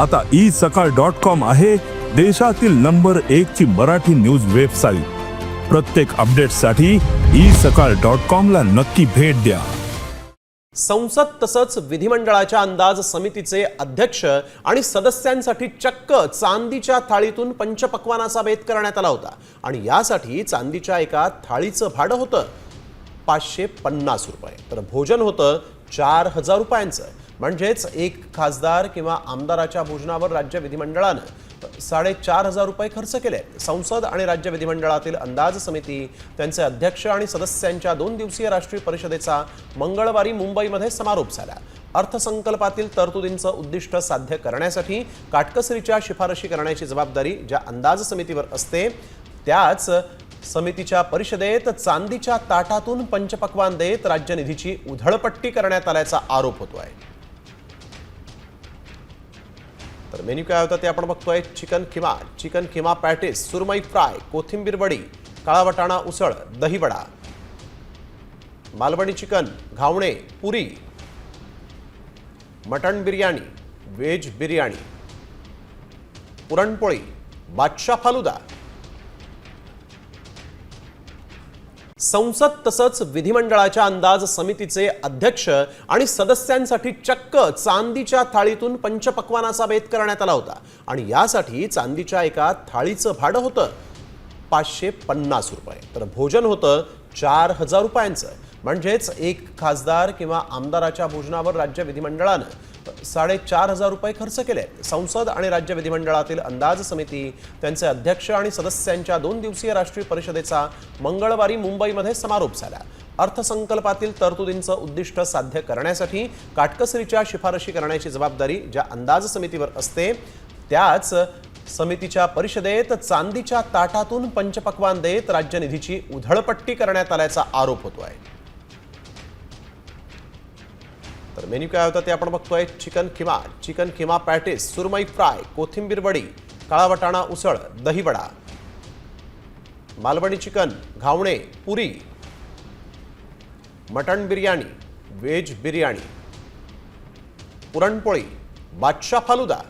आता ई सकाळ dot com आहे देशातील नंबर एक ची मराठी न्यूज वेबसाईट. प्रत्येक अपडेटसाठी ई सकाळ डॉट कॉम ला नक्की भेट द्या. संसद तसंच विधिमंडळाच्या अंदाज समितीचे अध्यक्ष आणि सदस्यांसाठी चक्क चांदीच्या थाळीतून पंचपक्वानाचा भेद करण्यात आला होता. आणि यासाठी चांदीच्या एका थाळीचं भाडं होतं पाचशे पन्नास रुपये. तर भोजन होतं चार हजार रुपयांचं. म्हणजेच एक खासदार किंवा आमदाराच्या भोजनावर राज्य विधिमंडळानं साडेचार हजार रुपये खर्च केले संसद आणि राज्य विधिमंडळातील अंदाज समिती त्यांचे अध्यक्ष आणि सदस्यांच्या दोन दिवसीय राष्ट्रीय परिषदेचा मंगळवारी मुंबईमध्ये समारोप झाला. अर्थसंकल्पातील तरतुदींचं उद्दिष्ट साध्य करण्यासाठी काटकसरीच्या शिफारशी करण्याची जबाबदारी ज्या अंदाज समितीवर असते त्याच समितीच्या परिषदेत चांदीच्या ताटातून पंचपक्वान देत राज्य निधीची उधळपट्टी करण्यात आल्याचा आरोप होतोय. तर मेन्यू काय होता ते आपण बघतोय. Chicken keema chicken keema patties सुरमई फ्राय कोथिंबीर वडी काळा वटाणा उसळ दहीवडा. मालवणी चिकन घावणे पुरी. Mutton biryani veg biryani. Puran poli Badshah falooda. संसद तसंच विधिमंडळाच्या अंदाज समितीचे अध्यक्ष आणि सदस्यांसाठी चक्क चांदीच्या थाळीतून पंचपक्वानाचा भेद करण्यात आला होता. आणि यासाठी चांदीच्या एका थाळीचं भाडं होतं पाचशे पन्नास रुपये. तर भोजन होतं चार हजार रुपयांचं. म्हणजेच एक खासदार किंवा आमदाराच्या भोजनावर राज्य विधिमंडळानं साडेचार हजार रुपये खर्च केले. संसद आणि राज्य विधिमंडळातील अंदाज समिती त्यांचे अध्यक्ष आणि सदस्यांच्या दोन दिवसीय राष्ट्रीय परिषदेचा मंगळवारी मुंबईमध्ये समारोप झाला. अर्थसंकल्पातील तरतुदींचं उद्दिष्ट साध्य करण्यासाठी काटकसरीच्या शिफारशी करण्याची जबाबदारी ज्या अंदाज समितीवर असते त्याच समितीच्या परिषदेत चांदीच्या ताटातून पंचपक्वान देत राज्य निधीची उधळपट्टी करण्यात आल्याचा आरोप होतो आहे तर मेन्यू काय होता ते आपण बघतोय chicken keema. Chicken keema patties, सुरमई फ्राय कोथिंबीर वडी काळा वटाणा उसळ दहीवडा मालवणी चिकन, घावणे, पुरी। Mutton biryani veg biryani. Puran poli, Badshah falooda.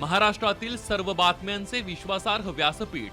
महाराष्ट्रातील सर्व बातम्यांचे विश्वासार्ह व्यासपीठ।